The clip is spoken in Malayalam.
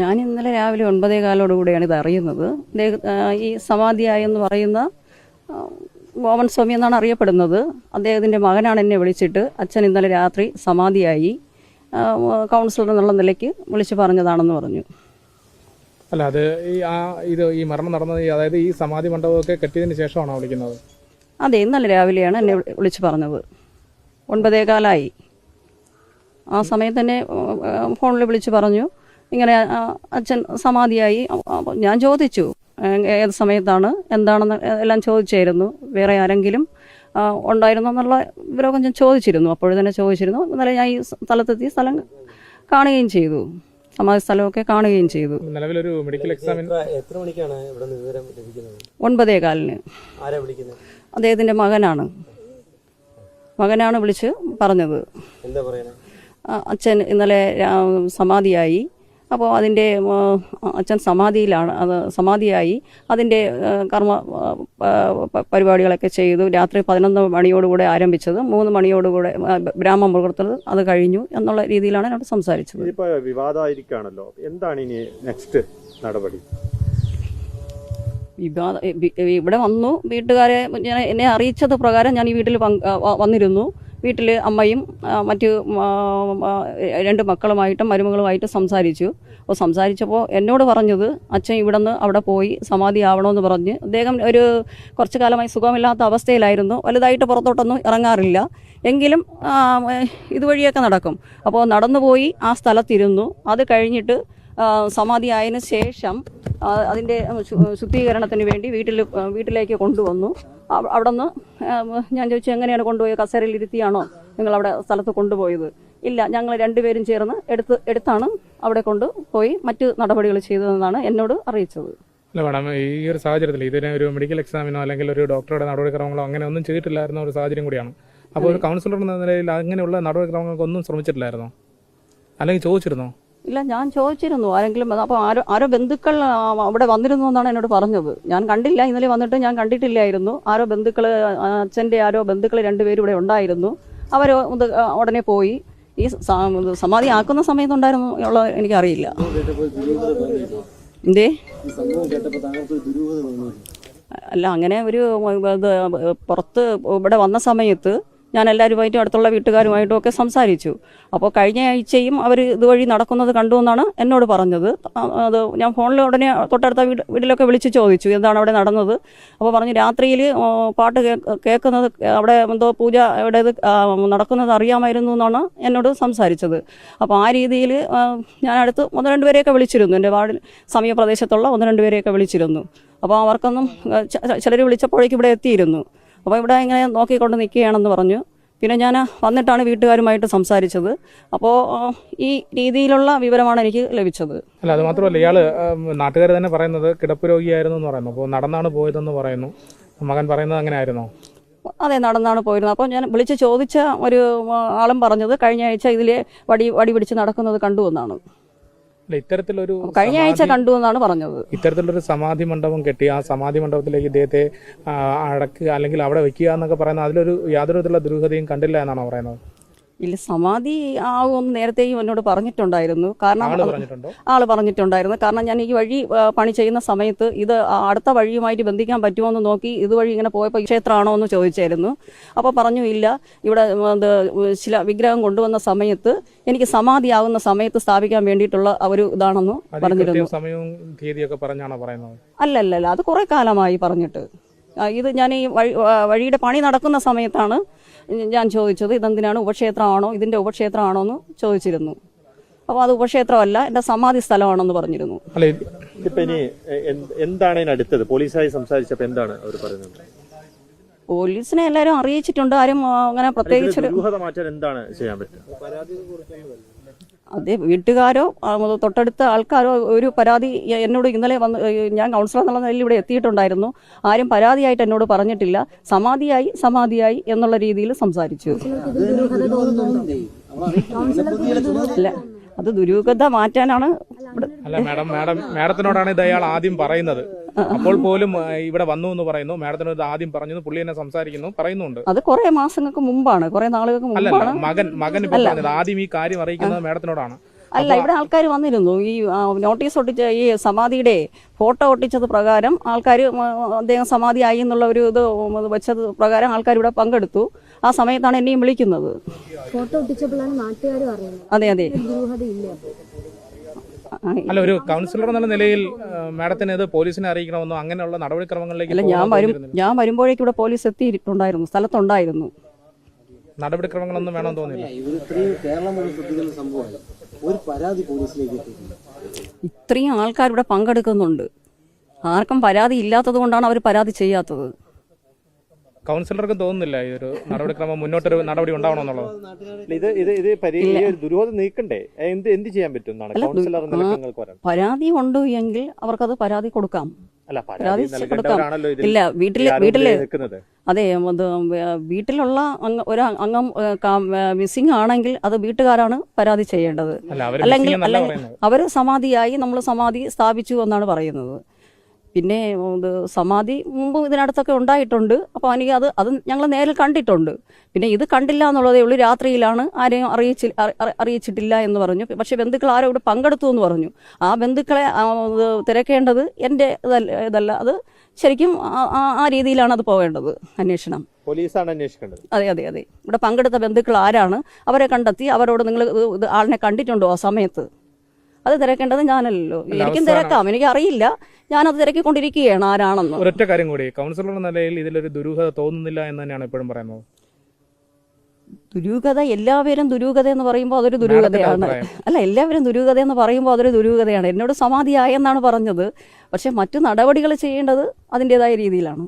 ഞാൻ ഇന്നലെ രാവിലെ ഒൻപതേ കാലോടുകൂടിയാണ് ഇത് അറിയുന്നത്. ഈ സമാധിയായി എന്ന് പറയുന്ന ഗോവൻ സ്വാമി എന്നാണ് അറിയപ്പെടുന്നത്. അദ്ദേഹത്തിന്റെ മകനാണ് എന്നെ വിളിച്ചിട്ട് അച്ഛൻ ഇന്നലെ രാത്രി സമാധിയായി കൗൺസിലർ എന്നുള്ള നിലയ്ക്ക് വിളിച്ചു പറഞ്ഞതാണെന്ന് പറഞ്ഞു. അല്ല അത് ഈ ആ ഇത് ഈ മരണം നടന്നത് അതായത് ഈ സമാധി മണ്ഡപമൊക്കെ കെട്ടിയതിന് ശേഷമാണോ വിളിക്കുന്നത്? അതെ ഇന്നലെ രാവിലെയാണ് എന്നെ വിളിച്ചു പറഞ്ഞത്. ഒൻപതേ കാലായി. ആ സമയത്ത് തന്നെ ഫോണിൽ വിളിച്ചു പറഞ്ഞു. ഇങ്ങനെ അച്ഛൻ സമാധിയായി. ഞാൻ ചോദിച്ചു ഏത് സമയത്താണ് എന്താണെന്ന് എല്ലാം ചോദിച്ചായിരുന്നു. വേറെ ആരെങ്കിലും ഉണ്ടായിരുന്നു എന്നുള്ള വിവരമൊക്കെ ഞാൻ ചോദിച്ചിരുന്നു. അപ്പോഴും തന്നെ ചോദിച്ചിരുന്നു. എന്നാലും ഞാൻ ഈ സ്ഥലത്തെത്തി സ്ഥലം കാണുകയും ചെയ്തു. സമാധി സ്ഥലമൊക്കെ കാണുകയും ചെയ്തു. നിലവിലൊരു മെഡിക്കൽ എക്സാമിൻ എത്ര മണിക്കാണ് ഇവിടെ നിന്ന് വിവരം ലഭിക്കുന്നത്? ഒൻപതേ കാലിന്. ആരാ വിളിക്കുന്നത്? അദ്ദേഹത്തിന്റെ മകനാണ്. മകനാണ് വിളിച്ച് പറഞ്ഞത്. എന്താ അച്ഛൻ ഇന്നലെ സമാധിയായി. അപ്പോൾ അതിന്റെ അച്ഛൻ സമാധിയിലാണ് അത് സമാധിയായി. അതിന്റെ കർമ്മ പരിപാടികളൊക്കെ ചെയ്തു. രാത്രി പതിനൊന്ന് മണിയോടുകൂടെ ആരംഭിച്ചത്. മൂന്ന് മണിയോടുകൂടെ ബ്രാഹ്മം മുഹൂർത്തത്തിൽ അത് കഴിഞ്ഞു എന്നുള്ള രീതിയിലാണ് എന്നോട് സംസാരിച്ചത്. ഇപ്പോൾ വിവാദമായിരിക്കുകയാണല്ലോ എന്താണ് ഇനി നെക്സ്റ്റ് നടപടി? ഇവിടെ വന്നു. വീട്ടുകാരെ ഞാൻ എന്നെ അറിയിച്ചത് പ്രകാരം ഞാൻ ഈ വീട്ടിൽ വന്നിരുന്നു. വീട്ടിൽ അമ്മയും മറ്റ് രണ്ട് മക്കളുമായിട്ടും മരുമകളുമായിട്ടും സംസാരിച്ചു. അപ്പോൾ സംസാരിച്ചപ്പോൾ എന്നോട് പറഞ്ഞത് അച്ഛൻ ഇവിടെ നിന്ന് അവിടെ പോയി സമാധി ആവണമെന്ന് പറഞ്ഞ് അദ്ദേഹം ഒരു കുറച്ച് കാലമായി സുഖമില്ലാത്ത അവസ്ഥയിലായിരുന്നു. വലുതായിട്ട് പുറത്തോട്ടൊന്നും ഇറങ്ങാറില്ല. എങ്കിലും ഇതുവഴിയൊക്കെ നടക്കും. അപ്പോൾ നടന്നുപോയി ആ സ്ഥലത്തിരുന്നു. അത് കഴിഞ്ഞിട്ട് ആ, സമാധി ആയതിനു ശേഷം അതിന്റെ ശുദ്ധീകരണത്തിന് വേണ്ടി വീട്ടിൽ വീട്ടിലേക്ക് കൊണ്ടുവന്നു. അവ- അവിടെ നിന്ന് ഞാൻ ചോദിച്ചു എങ്ങനെയാണ് കൊണ്ടുപോയത്? കസേരയിൽ ഇരുത്തിയാണോ നിങ്ങൾ അവിടെ സ്ഥലത്ത് കൊണ്ടുപോയത്? ഇല്ല ഞങ്ങൾ രണ്ടുപേരും ചേർന്ന് എടുത്ത് എടുത്താണ് അവിടെ കൊണ്ട് പോയി മറ്റ് നടപടികൾ ചെയ്തതെന്നാണ് എന്നോട് അറിയിച്ചത്. അല്ല മാഡം ഈ ഒരു സാഹചര്യത്തിൽ ഇതിനെ ഒരു മെഡിക്കൽ എക്സാമിനോ അല്ലെങ്കിൽ ഒരു ഡോക്ടറുടെ നടപടിക്രമങ്ങളോ അങ്ങനെ ഒന്നും ചെയ്തിട്ടില്ലായിരുന്ന ഒരു സാഹചര്യം കൂടിയാണ്. അപ്പോൾ ഒരു കൗൺസിലർ എന്ന നിലയിൽ അങ്ങനെയുള്ള നടപടിക്രമങ്ങൾക്ക് ഒന്നും ശ്രമിച്ചിട്ടില്ലായിരുന്നോ? അല്ലെങ്കിൽ ചോദിച്ചിരുന്നോ? ഇല്ല ഞാൻ ചോദിച്ചിരുന്നു ആരെങ്കിലും അപ്പോൾ ആരോ ആരോ ബന്ധുക്കൾ അവിടെ വന്നിരുന്നു എന്നാണ് എന്നോട് പറഞ്ഞത്. ഞാൻ കണ്ടില്ല ഇന്നലെ വന്നിട്ട് ഞാൻ കണ്ടിട്ടില്ലായിരുന്നു. ആരോ ബന്ധുക്കൾ അച്ഛന്റെ ആരോ ബന്ധുക്കൾ രണ്ടുപേരും ഇവിടെ ഉണ്ടായിരുന്നു. അവർ ഉടനെ പോയി. ഈ സമാധി ആക്കുന്ന സമയത്തുണ്ടായിരുന്നു ഉള്ള എനിക്കറിയില്ല. എന്തേ? അല്ല അങ്ങനെ ഒരു പുറത്ത് ഇവിടെ വന്ന സമയത്ത് ഞാൻ എല്ലാവരുമായിട്ടും അടുത്തുള്ള വീട്ടുകാരുമായിട്ടും ഒക്കെ സംസാരിച്ചു. അപ്പോൾ കഴിഞ്ഞ ആഴ്ചയും അവർ ഇതുവഴി നടക്കുന്നത് കണ്ടു എന്നാണ് എന്നോട് പറഞ്ഞത്. അത് ഞാൻ ഫോണിൽ ഉടനെ തൊട്ടടുത്ത വീട് വീട്ടിലൊക്കെ വിളിച്ച് ചോദിച്ചു എന്താണ് അവിടെ നടന്നത്? അപ്പോൾ പറഞ്ഞു രാത്രിയിൽ പാട്ട് കേൾക്കുന്നത് അവിടെ എന്തോ പൂജ അവിടെ നടക്കുന്നത് അറിയാമായിരുന്നു എന്നാണ് എന്നോട് സംസാരിച്ചത്. അപ്പോൾ ആ രീതിയിൽ ഞാൻ അടുത്ത് ഒന്ന് രണ്ട് പേരെയൊക്കെ വിളിച്ചിരുന്നു. എന്റെ വാർഡിൽ സമീപപ്രദേശത്തുള്ള ഒന്ന് രണ്ട് പേരെയൊക്കെ വിളിച്ചിരുന്നു. അപ്പോൾ അവർക്കൊന്നും ചിലർ വിളിച്ചപ്പോഴേക്കും ഇവിടെ എത്തിയിരുന്നു. അപ്പോൾ ഇവിടെ ഇങ്ങനെ നോക്കിക്കൊണ്ട് നിൽക്കുകയാണെന്ന് പറഞ്ഞു. പിന്നെ ഞാൻ വന്നിട്ടാണ് വീട്ടുകാരുമായിട്ട് സംസാരിച്ചത്. അപ്പോൾ ഈ രീതിയിലുള്ള വിവരമാണ് എനിക്ക് ലഭിച്ചത്. അല്ല അത് മാത്രമല്ല ഇയാൾ നാട്ടുകാർ തന്നെ പറയുന്നത് കിടപ്പ് രോഗിയായിരുന്നു എന്ന് പറയുന്നു. അപ്പോൾ നടന്നാണ് പോയതെന്ന് പറയുന്നു. മകൻ പറയുന്നത് അങ്ങനെ ആയിരുന്നോ അതെ നടന്നാണ് പോയിരുന്നത്. അപ്പോൾ ഞാൻ വിളിച്ച് ചോദിച്ച ഒരു ആളും പറഞ്ഞത് കഴിഞ്ഞ ആഴ്ച ഇതിലെ വടി വടി പിടിച്ച് നടക്കുന്നത് കണ്ടു എന്നാണ്. ഇത്തരത്തിലൊരു കഴിഞ്ഞ ആഴ്ച കണ്ടു എന്നാണ് പറഞ്ഞത്. ഇത്തരത്തിലൊരു സമാധി മണ്ഡപം കെട്ടി ആ സമാധി മണ്ഡപത്തിലേക്ക് ഇദ്ദേഹത്തെ അടക്കുക അല്ലെങ്കിൽ അവിടെ വെക്കുക എന്നൊക്കെ പറയുന്നത് അതിലൊരു യാതൊരു വിധത്തിലുള്ള ദുരൂഹതയും കണ്ടില്ല എന്നാണോ പറയുന്നത്? ഇല്ല സമാധി ആവുമെന്ന് നേരത്തെയും എന്നോട് പറഞ്ഞിട്ടുണ്ടായിരുന്നു. കാരണം ആൾ പറഞ്ഞിട്ടുണ്ടോ? ആൾ പറഞ്ഞിട്ടുണ്ടായിരുന്നു. കാരണം ഞാൻ ഈ വഴി പണി ചെയ്യുന്ന സമയത്ത് ഇത് അടുത്ത വഴിയുമായിട്ട് ബന്ധിക്കാൻ പറ്റുമോ എന്ന് നോക്കി ഇതുവഴി ഇങ്ങനെ പോയപ്പോൾ ക്ഷേത്രമാണോ എന്ന് ചോദിച്ചായിരുന്നു. അപ്പോൾ പറഞ്ഞു ഇല്ല ഇവിടെ ശില വിഗ്രഹം കൊണ്ടുവന്ന സമയത്ത് എനിക്ക് സമാധി സമാധിയാവുന്ന സമയത്ത് സ്ഥാപിക്കാൻ വേണ്ടിയിട്ടുള്ള ഒരു ഇതാണെന്ന് പറഞ്ഞിരുന്നു. സമയവും തീയതിയൊക്കെ പറഞ്ഞാണോ പറയുന്നത്? അല്ലല്ലല്ല അത് കുറെ കാലമായി പറഞ്ഞിട്ട്. ഇത് ഞാൻ ഈ വഴി വഴിയുടെ പണി നടക്കുന്ന സമയത്താണ് ഞാൻ ചോദിച്ചത് ഇതെന്തിനാണ് ഉപക്ഷേത്രമാണോ ഇതിന്റെ ഉപക്ഷേത്രമാണോ എന്ന് ചോദിച്ചിരുന്നു. അപ്പോൾ അത് ഉപക്ഷേത്രമല്ല എന്റെ സമാധി സ്ഥലമാണെന്ന് പറഞ്ഞിരുന്നു. അല്ല ഇനി എന്താണ് അടുത്തത്? പോലീസായി സംസാരിച്ചപ്പോ എന്താണ് അവർ പറയുന്നത്? പോലീസിനെ എല്ലാവരും അറിയിച്ചിട്ടുണ്ട് ആരും അങ്ങനെ പ്രത്യേകിച്ച് എന്താണ് ചെയ്യാൻ പറ്റുക? അതെ വീട്ടുകാരോ തൊട്ടടുത്ത ആൾക്കാരോ ഒരു പരാതി എന്നോട് ഇന്നലെ വന്ന് ഞാൻ കൗൺസിലർ എന്നുള്ള നിലയിൽ ഇവിടെ എത്തിയിട്ടുണ്ടായിരുന്നു. ആരും പരാതിയായിട്ട് എന്നോട് പറഞ്ഞിട്ടില്ല. സമാധിയായി സമാധിയായി എന്നുള്ള രീതിയിൽ സംസാരിച്ചു. അല്ല അത് ദുരൂഹത മാറ്റാനാണ് അല്ല മാഡം മാഡം മാഡത്തിനോടാണ് ഇത് അയാൾ ആദ്യം പറയുന്നത്. അപ്പോൾ പോലും ഇവിടെ വന്നു എന്ന് പറയുന്നു. മാഡത്തിനോട് ഇത് ആദ്യം പറഞ്ഞു പുള്ളി എന്നെ സംസാരിക്കുന്നു പറയുന്നുണ്ട്. അത് കുറെ മാസങ്ങൾക്ക് മുമ്പാണ്. കുറെ നാളുകൾക്ക് മുമ്പാണ്. മകൻ മകൻ ആദ്യം ഈ കാര്യം അറിയിക്കുന്നത് മാഡത്തിനോടാണ്. അല്ല ഇവിടെ ആൾക്കാർ വന്നിരുന്നു. ഈ നോട്ടീസ് ഒട്ടിച്ച ഈ സമാധിയുടെ ഫോട്ടോ ഒട്ടിച്ചത് പ്രകാരം ആൾക്കാർ അദ്ദേഹം സമാധിയായി എന്നുള്ള ഒരു ഇത് വെച്ചത് പ്രകാരം ആൾക്കാർ ഇവിടെ പങ്കെടുത്തു. ആ സമയത്താണ് എന്നെയും വിളിക്കുന്നത്. ഫോട്ടോ ഒട്ടിച്ചപ്പോഴാണ് നാട്ടുകാർ അതെ അതെ. അല്ല ഒരു കൗൺസിലർ എന്നുള്ള നിലയിൽ മാഡത്തിന് ഇത് പോലീസിനെ അറിയിക്കണമെന്നോ അങ്ങനെയുള്ള നടപടിക്രമങ്ങളിലേക്ക് അല്ല ഞാൻ വരും ഞാൻ വരുമ്പോഴേക്കും ഇവിടെ പോലീസ് എത്തിയിട്ടുണ്ടായിരുന്നു സ്ഥലത്തുണ്ടായിരുന്നു. നടപടിക്രമങ്ങളൊന്നും വേണമെന്ന് തോന്നില്ല ഇത്രയും കേരളം മുഴുവൻ ശ്രദ്ധിക്കുന്ന സംഭവമാണ് ഒരു പരാതി പോലീസിലേക്ക് ഇത്രയും ആൾക്കാർ ഇവിടെ പങ്കെടുക്കുന്നുണ്ട്. ആർക്കും പരാതി ഇല്ലാത്തത് കൊണ്ടാണ് അവർ പരാതി ചെയ്യാത്തത്. കൗൺസിലർക്ക് തോന്നുന്നില്ല ഈ ഒരു നടപടിക്രമം മുന്നോട്ടൊരു നടപടി ഉണ്ടാവണമെന്നുള്ളത്. ഇത് ഇത് ഇത് പരി ഈ ഒരു ദുരൂഹത നീക്കണ്ടേ? എന്ത് എന്ത് ചെയ്യാൻ പറ്റും എന്നാണ്? അല്ല, കൗൺസിലർ എന്ന ആ. നിങ്ങൾക്ക് പറയാം പരാതി ഉണ്ട് എങ്കിൽ അവർക്കത് പരാതി കൊടുക്കാം. അല്ല പരാതി പരാതി നൽകേണ്ടവരാണല്ലോ ഇതിൽ ഇല്ല വീട്ടിൽ ഈ ആരോപണത്തിൽ വീട്ടിൽ നിൽക്കുന്നത്. അതെ അത് വേ- വീട്ടിലുള്ള അംഗ ഒരു അംഗം മിസ്സിംഗ് ആണെങ്കിൽ അത് വീട്ടുകാരാണ് പരാതി ചെയ്യേണ്ടത്. അല്ല അവർ അല്ലെങ്കിൽ പറയുന്നത്. അവർ സമാധിയായി നമ്മൾ സമാധി സ്ഥാപിച്ചു എന്നാണ് പറയുന്നത്. പിന്നെ സമാധി മുമ്പ് ഇതിനടുത്തൊക്കെ ഉണ്ടായിട്ടുണ്ട്. അപ്പോൾ എനിക്ക് അത് അത് ഞങ്ങൾ നേരിൽ കണ്ടിട്ടുണ്ട്. പിന്നെ ഇത് കണ്ടില്ല എന്നുള്ളതേ ഉള്ളൂ. രാത്രിയിലാണ് ആരെയും അറിയിച്ചി അറി- അറി- അറിയിച്ചിട്ടില്ല എന്ന് പറഞ്ഞു. പക്ഷേ ബന്ധുക്കൾ ആരോ ഇവിടെ പങ്കെടുത്തു എന്ന് പറഞ്ഞു. ആ ബന്ധുക്കളെ തിരക്കേണ്ടത് എന്റെ ഇതല്ല ഇതല്ല. അത് ശരിക്കും ആ- രീതിയിലാണ് അത് പോകേണ്ടത് അന്വേഷണം. പോലീസാണ് അന്വേഷിക്കേണ്ടത്. അതെ അതെ അതെ. ഇവിടെ പങ്കെടുത്ത ബന്ധുക്കൾ ആരാണ്? അവരെ കണ്ടെത്തി അവരോട് നിങ്ങൾ ആളിനെ കണ്ടിട്ടുണ്ടോ ആ സമയത്ത്? അത് തിരക്കേണ്ടത് ഞാനല്ലോ എനിക്കും തിരക്കാം. എനിക്ക് അറിയില്ല ഞാനത് തിരക്കിക്കൊണ്ടിരിക്കുകയാണ് ആരാണെന്ന്. ഒരൊറ്റ കാര്യം കൂടി. കൗൺസിലർ എന്ന നിലയിൽ ഇതിലൊരു ദുരൂഹത തോന്നുന്നില്ല എന്ന് തന്നെയാണ് എപ്പോഴും പറയുന്നത്. ദുരൂഹത എല്ലാവരും ദുരൂഹത എന്ന് പറയുമ്പോൾ അതൊരു ദുരൂഹതയാണ്. അല്ല എല്ലാവരും ദുരൂഹത എന്ന് പറയുമ്പോൾ അതൊരു ദുരൂഹതയാണ്. എന്നോട് സമാധിയായെന്നാണ് പറഞ്ഞത്. പക്ഷെ മറ്റു നടപടികൾ ചെയ്യേണ്ടത് അതിന്റെതായ രീതിയിലാണ്.